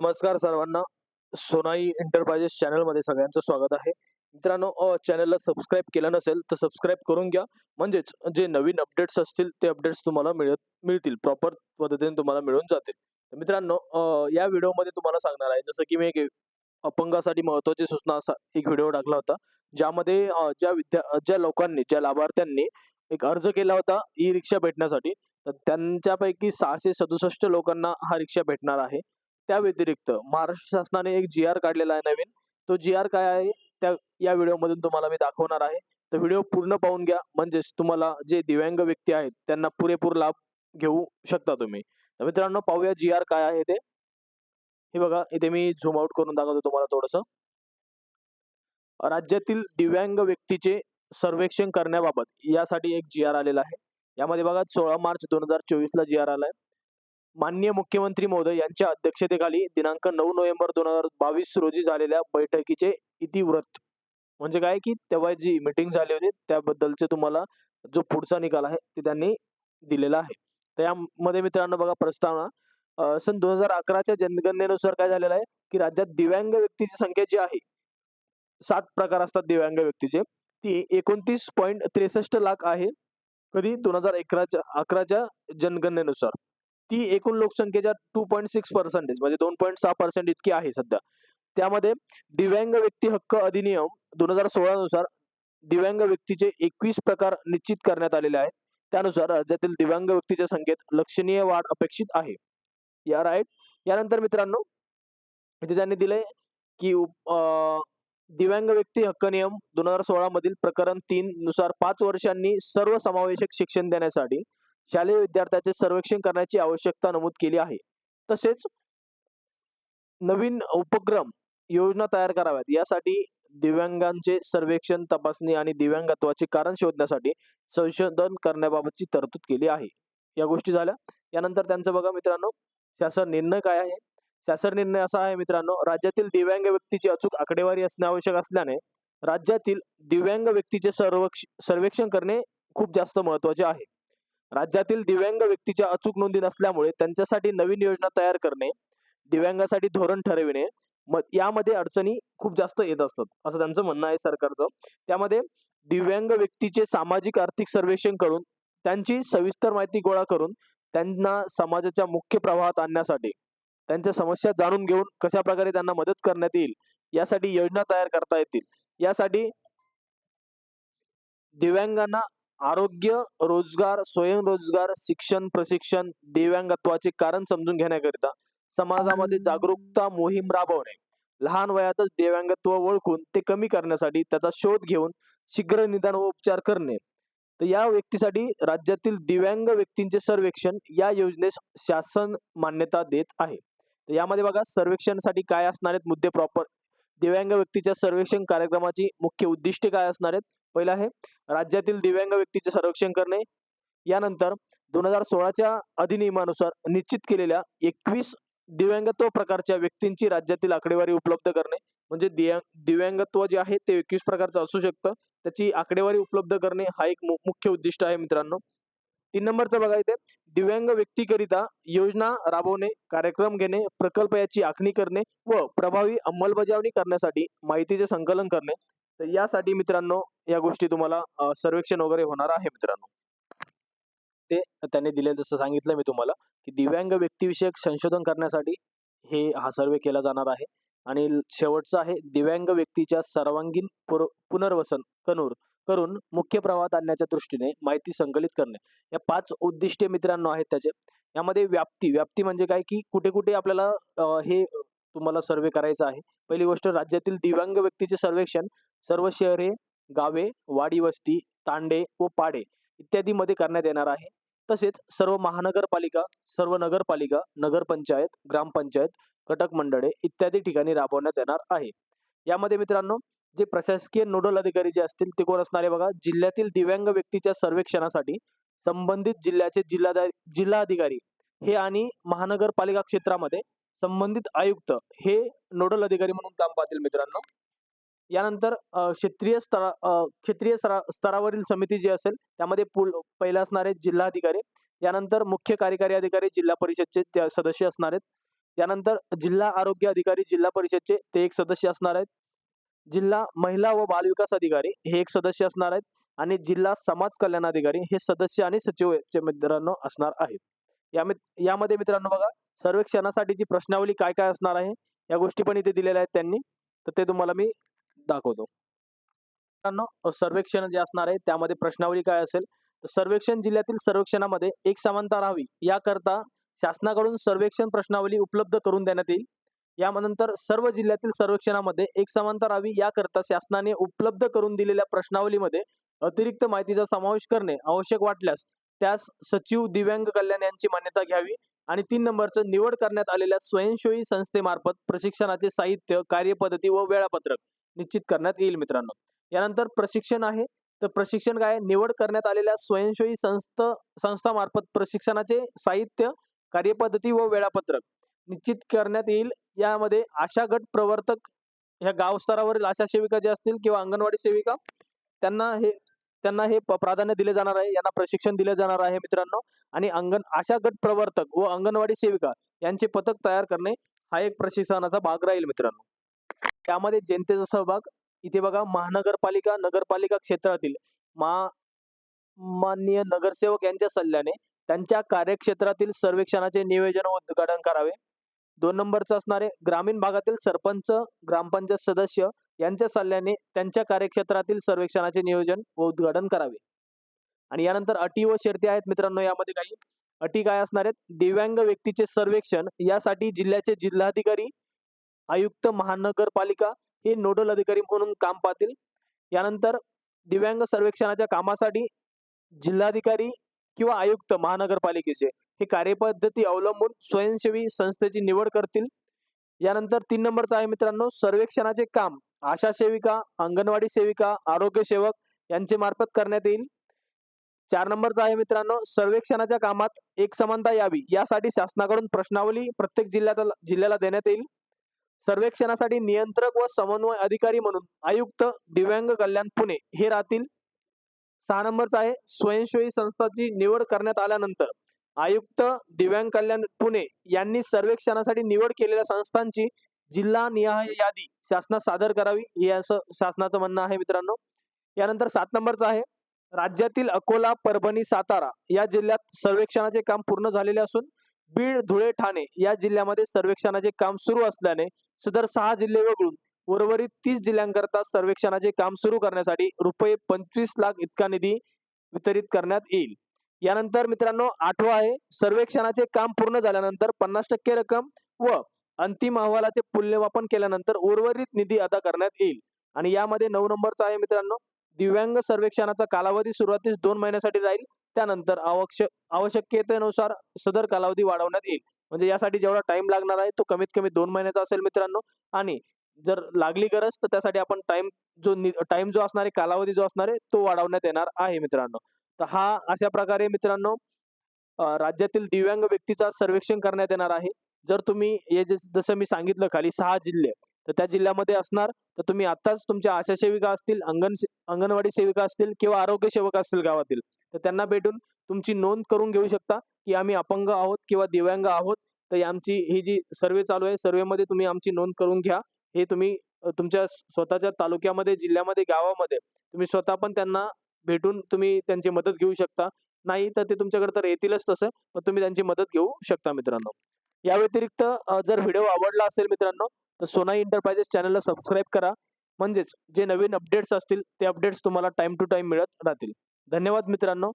नमस्कार सर्वांना. सोनाई एंटरप्राइजेस चॅनलमध्ये सगळ्यांचं स्वागत आहे. मित्रांनो चॅनलला सबस्क्राईब केलं नसेल तर सबस्क्राईब करून घ्या. म्हणजेच जे नवीन अपडेट्स असतील ते अपडेट्स तुम्हाला मिळत मिळतील. प्रॉपर पद्धतीने तुम्हाला मिळून जातील. तर मित्रांनो या व्हिडिओमध्ये तुम्हाला सांगणार आहे. जसं की मी एक अपंगासाठी महत्त्वाची सूचना असा एक व्हिडिओ टाकला होता. ज्यामध्ये ज्या विद्या ज्या लोकांनी ज्या लाभार्थ्यांनी एक अर्ज केला होता ई रिक्षा भेटण्यासाठी तर त्यांच्यापैकी सहाशे सदुसष्ट लोकांना हा रिक्षा भेटणार आहे. त्या व्यतिरिक्त महाराष्ट्र शासनाने एक जी आर काढलेला आहे नवीन. तो जी आर काय आहे? त्या या व्हिडिओमधून तुम्हाला मी दाखवणार आहे. तर व्हिडिओ पूर्ण पाहून घ्या. म्हणजेच तुम्हाला जे दिव्यांग व्यक्ती आहेत त्यांना पुरेपूर लाभ घेऊ शकता तुम्ही. तर मित्रांनो पाहूया जी आर काय आहे ते. हे बघा इथे मी झूम आउट करून दाखवतो तुम्हाला थोडंसं. राज्यातील दिव्यांग व्यक्तीचे सर्वेक्षण करण्याबाबत यासाठी एक जी आर आलेला आहे. यामध्ये बघा सोळा मार्च दोन हजार चोवीस ला जी आर आलाय. माननीय मुख्यमंत्री महोदय यांच्या अध्यक्षतेखाली दिनांक नऊ नोव्हेंबर दोन हजार बावीस रोजी झालेल्या बैठकीचे इतिवृत्त. म्हणजे काय की तेव्हा जी मीटिंग झाली होती त्याबद्दलचे तुम्हाला जो पुढचा निकाल आहे ते त्यांनी दिलेला आहे. तर यामध्ये मित्रांनो बघा प्रस्तावना. सन दोन हजार अकराच्या जनगणनेनुसार काय झालेलं आहे की राज्यात दिव्यांग व्यक्तीची संख्या जी आहे सात प्रकार असतात दिव्यांग व्यक्तीचे. ती एकोणतीस पॉईंट त्रेसष्ट लाख आहे कधी दोन हजार अकराच्या अकराच्या जनगणनेनुसार. ती एकूण लोकसंख्येच्या टू पॉईंट सिक्स पर्सेंटेज म्हणजे दोन पॉईंट सहा पर्सेंट इतकी आहे सध्या. त्यामध्ये दिव्यांग व्यक्ती हक्क अधिनियम दोन हजार सोळा नुसार दिव्यांग व्यक्तीचे एकवीस प्रकार निश्चित करण्यात आलेले आहेत. त्यानुसार राज्यातील दिव्यांग व्यक्तीच्या संख्येत लक्षणीय वाढ अपेक्षित आहे. या राईट यानंतर मित्रांनो इथे त्यांनी दिले की दिव्यांग व्यक्ती हक्क नियम दोन हजार सोळा मधील प्रकरण तीन नुसार पाच वर्षांनी सर्व समावेशक शिक्षण देण्यासाठी शालेय विद्यार्थ्याचे सर्वेक्षण करण्याची आवश्यकता नमूद केली आहे. तसेच नवीन उपक्रम योजना तयार कराव्यात. यासाठी दिव्यांगांचे सर्वेक्षण तपासणी आणि दिव्यांगत्वाचे कारण शोधण्यासाठी संशोधन करण्याबाबतची तरतूद केली आहे. या गोष्टी झाल्या. यानंतर त्यांचं बघा मित्रांनो शासन निर्णय काय आहे? शासन निर्णय असा आहे मित्रांनो राज्यातील दिव्यांग व्यक्तीची अचूक आकडेवारी असणे आवश्यक असल्याने राज्यातील दिव्यांग व्यक्तीचे सर्वेक्षण करणे खूप जास्त महत्त्वाचे आहे. राज्यातील दिव्यांग व्यक्तीच्या अचूक नोंदी नसल्यामुळे त्यांच्यासाठी नवीन योजना तयार करणे दिव्यांगासाठी धोरण ठरविणे यामध्ये अडचणी खूप जास्त येत असतात असं त्यांचं म्हणणं आहे सरकारचं. त्यामध्ये दिव्यांग व्यक्तीचे सामाजिक आर्थिक सर्वेक्षण करून त्यांची सविस्तर माहिती गोळा करून त्यांना समाजाच्या मुख्य प्रवाहात आणण्यासाठी त्यांच्या समस्या जाणून घेऊन कशा प्रकारे त्यांना मदत करण्यात येईल यासाठी योजना तयार करता येतील. यासाठी दिव्यांगांना आरोग्य रोजगार स्वयंरोजगार शिक्षण प्रशिक्षण दिव्यांगत्वाचे कारण समजून घेण्याकरिता समाजामध्ये जागरूकता मोहीम राबवणे. लहान वयातच दिव्यांगत्व ओळखून ते कमी करण्यासाठी त्याचा शोध घेऊन शीघ्र निदान व उपचार करणे. तर या व्यक्तीसाठी राज्यातील दिव्यांग व्यक्तींचे सर्वेक्षण या योजनेस शासन मान्यता देत आहे. तर यामध्ये बघा सर्वेक्षणासाठी काय असणार आहेत मुद्दे प्रॉपर दिव्यांग व्यक्तीच्या सर्वेक्षण कार्यक्रमाची मुख्य उद्दिष्टे काय असणार आहेत? पहिलं आहे राज्यातील दिव्यांग व्यक्तीचे संरक्षण करणे. यानंतर दोन हजार सोळाच्या अधिनियमानुसार निश्चित केलेल्या एकवीस दिव्यांगत्व प्रकारच्या व्यक्तींची राज्यातील आकडेवारी उपलब्ध करणे. म्हणजे दिव्या दिव्यांगत्व जे आहे ते एकवीस प्रकारचं असू शकतं. त्याची आकडेवारी उपलब्ध करणे हा एक मु- मुख्य उद्दिष्ट आहे मित्रांनो. तीन नंबरचं बघा इथे. दिव्यांग व्यक्तीकरिता योजना राबवणे कार्यक्रम घेणे प्रकल्प याची आखणी करणे व प्रभावी अंमलबजावणी करण्यासाठी माहितीचे संकलन करणे. तर यासाठी मित्रांनो या गोष्टी तुम्हाला सर्वेक्षण वगैरे होणार आहे मित्रांनो. ते त्यांनी दिले जसं सांगितलं मी तुम्हाला की दिव्यांग व्यक्तिविषयक संशोधन करण्यासाठी हे हा सर्वे केला जाणार आहे. आणि शेवटचा आहे दिव्यांग व्यक्तीच्या सर्वांगीण पुर पुनर्वसन कनूर करून मुख्य प्रवाहात आणण्याच्या दृष्टीने माहिती संकलित करणे. या पाच उद्दिष्टे मित्रांनो आहेत त्याचे. यामध्ये व्याप्ती व्याप्ती म्हणजे काय की कुठे कुठे आपल्याला हे तुम्हाला सर्वे करायचा आहे. पहिली गोष्ट राज्यातील दिव्यांग व्यक्तीचे सर्वेक्षण सर्व शहरे गावे वाडी वस्ती तांडे व पाडे इत्यादी मध्ये करण्यात येणार आहे. तसेच सर्व महानगरपालिका सर्व नगरपालिका नगरपंचायत ग्रामपंचायत कटक मंडळे इत्यादी ठिकाणी राबवण्यात येणार आहे. यामध्ये मित्रांनो जे प्रशासकीय नोडल अधिकारी जे असतील ते कोण असणार आहे बघा? जिल्ह्यातील दिव्यांग व्यक्तीच्या सर्वेक्षणासाठी संबंधित जिल्ह्याचे जिल्हा जिल्हाधिकारी हे आणि महानगरपालिका क्षेत्रामध्ये संबंधित आयुक्त हे नोडल अधिकारी म्हणून काम पाहतील मित्रांनो. यानंतर क्षेत्रीय स्तरा क्षेत्रीय स्तरा स्तरावरील समिती जी असेल त्यामध्ये पुल पहिला असणारे जिल्हाधिकारी यानंतर मुख्य कार्यकारी अधिकारी जिल्हा परिषदचे त्या सदस्य असणार आहेत. त्यानंतर जिल्हा आरोग्य अधिकारी जिल्हा परिषदचे ते एक सदस्य असणार आहेत. जिल्हा महिला व बालविकास अधिकारी हे एक सदस्य असणार आहेत आणि जिल्हा समाज कल्याण अधिकारी हे सदस्य आणि सचिव चे मित्रांनो असणार आहेत. यामध्ये मित्रांनो बघा सर्वेक्षणासाठीची प्रश्नावली काय काय असणार आहे या गोष्टी पण इथे दिलेल्या आहेत त्यांनी. तर ते तुम्हाला मी दाखवतो. मित्रांनो सर्वेक्षण जे असणार आहे त्यामध्ये प्रश्नावली काय असेल तर सर्वेक्षण जिल्ह्यातील सर्वेक्षणामध्ये एक समानता राहावी याकरता शासनाकडून सर्वेक्षण प्रश्नावली उपलब्ध करून देण्यात येईल. यानंतर सर्व जिल्ह्यातील सर्वेक्षणामध्ये एक समानता राहावी याकरता शासनाने उपलब्ध करून दिलेल्या प्रश्नावलीमध्ये अतिरिक्त माहितीचा समावेश करणे आवश्यक वाटल्यास त्यास सचिव दिव्यांग कल्याण यांची मान्यता घ्यावी. आणि तीन नंबरचं निवड करण्यात आलेल्या स्वयंसेवी संस्थेमार्फत प्रशिक्षणाचे साहित्य कार्यपद्धती व वेळापत्रक निश्चित करण्यात येईल मित्रांनो. यानंतर प्रशिक्षण आहे. तर प्रशिक्षण काय? आहे? निवड करण्यात आलेल्या स्वयंसेवी संस्था संस्थामार्फत प्रशिक्षणाचे साहित्य कार्यपद्धती व वेळापत्रक निश्चित करण्यात येईल. यामध्ये आशा गट प्रवर्तक ह्या गाव स्तरावरील आशा सेविका ज्या असतील किंवा अंगणवाडी सेविका त्यांना हे त्यांना हे प्राधान्य दिले जाणार आहे यांना प्रशिक्षण दिले जाणार आहे मित्रांनो. आणि अंगण आशा गट प्रवर्तक व अंगणवाडी सेविका यांचे पथक तयार करणे हा एक प्रशिक्षणाचा भाग राहील मित्रांनो. त्यामध्ये जनतेचा सहभाग इथे बघा महानगरपालिका नगरपालिका क्षेत्रातील मा माननीय नगरसेवक यांच्या सल्ल्याने त्यांच्या कार्यक्षेत्रातील सर्वेक्षणाचे नियोजन व उद्घाटन करावे. दोन नंबरचं असणारे ग्रामीण भागातील सरपंच ग्रामपंचायत सदस्य यांच्या सल्ल्याने त्यांच्या कार्यक्षेत्रातील सर्वेक्षणाचे नियोजन व उद्घाटन करावे. आणि यानंतर अटी व शर्ती आहेत मित्रांनो यामध्ये काही. अटी काय असणार आहेत? दिव्यांग व्यक्तीचे सर्वेक्षण यासाठी जिल्ह्याचे जिल्हाधिकारी आयुक्त महानगरपालिका हे नोडल अधिकारी म्हणून काम पाहतील. यानंतर दिव्यांग सर्वेक्षणाच्या कामासाठी जिल्हाधिकारी किंवा आयुक्त महानगरपालिकेचे हे कार्यपद्धती अवलंबून स्वयंसेवी संस्थेची निवड करतील. यानंतर तीन नंबरचा आहे मित्रांनो सर्वेक्षणाचे काम. आशा सेविका अंगणवाडी सेविका आरोग्य सेवक यांचे मार्फत करण्यात येईल. चार नंबरचा आहे मित्रांनो सर्वेक्षणाच्या कामात एक समानता यावी यासाठी शासनाकडून प्रश्नावली प्रत्येक जिल्ह्यात जिल्ह्याला देण्यात येईल. सर्वेक्षणासाठी नियंत्रक व समन्वय अधिकारी म्हणून आयुक्त दिव्यांग कल्याण पुणे हे राहतील. सहा नंबरचा आहे स्वयंसेवी संस्थाची निवड करण्यात आल्यानंतर आयुक्त दिव्यांग कल्याण पुणे यांनी सर्वेक्षणासाठी निवड केलेल्या संस्थांची जिल्हा निहाय यादी शासनात सादर करावी हे असं शासनाचं म्हणणं आहे मित्रांनो. यानंतर सात नंबरचं आहे. राज्यातील अकोला परभणी सातारा या जिल्ह्यात सर्वेक्षणाचे काम पूर्ण झालेले असून बीड धुळे ठाणे या जिल्ह्यामध्ये सर्वेक्षणाचे काम सुरू असल्याने सदर सहा जिल्हे वगळून उर्वरित तीस जिल्ह्यांकरता सर्वेक्षणाचे काम सुरू करण्यासाठी रुपये पंचवीस लाख इतका निधी वितरित करण्यात येईल. यानंतर मित्रांनो आठवा आहे. सर्वेक्षणाचे काम पूर्ण झाल्यानंतर पन्नास टक्के रक्कम व अंतिम अहवालाचे मूल्यमापन केल्यानंतर उर्वरित निधी अदा करण्यात येईल. आणि यामध्ये नऊ नंबरचा आहे मित्रांनो. दिव्यांग सर्वेक्षणाचा कालावधी सुरुवातीस दोन महिन्यासाठी जाईल. त्यानंतर आवश्यक आवश्यकतेनुसार सदर कालावधी वाढवण्यात येईल. म्हणजे यासाठी जेवढा टाइम लागणार आहे तो कमीत कमी दोन महिन्याचा असेल मित्रांनो. आणि जर लागली गरज तर त्यासाठी आपण टाइम जो टाइम जो असणार आहे कालावधी जो असणार आहे तो वाढवण्यात येणार आहे मित्रांनो. तर हा अशा प्रकारे मित्रांनो राज्यातील दिव्यांग व्यक्तीचा सर्वेक्षण करण्यात येणार आहे. जर तुम्ही हे जे जसं मी सांगितलं खाली सहा जिल्हे तर त्या जिल्ह्यामध्ये असणार तर तुम्ही आताच तुमच्या आशा सेविका असतील अंगण अंगणवाडी सेविका असतील किंवा आरोग्य सेवक असतील गावातील तर त्यांना भेटून तुमची नोंद करून घेऊ शकता की आम्ही अपंग आहोत किंवा दिव्यांग आहोत तर आमची ही जी सर्वे चालू आहे सर्वेमध्ये तुम्ही आमची नोंद करून घ्या. हे तुम्ही तुमच्या स्वतःच्या तालुक्यामध्ये जिल्ह्यामध्ये गावामध्ये तुम्ही स्वतः पण त्यांना भेटून तुम्ही त्यांची मदत घेऊ शकता. नाही तर ते तुमच्याकडे तर येतीलच तसं पण तुम्ही त्यांची मदत घेऊ शकता मित्रांनो. या व्यतिरिक्त जर व्हिडिओ आवडला असेल मित्रांनो तर सोनाई एंटरप्राइजेस चॅनलला सबस्क्राईब करा. म्हणजेच जे नवीन अपडेट्स असतील ते अपडेट्स तुम्हाला टाइम टू टाइम मिळत राहतील. धन्यवाद मित्रांनो.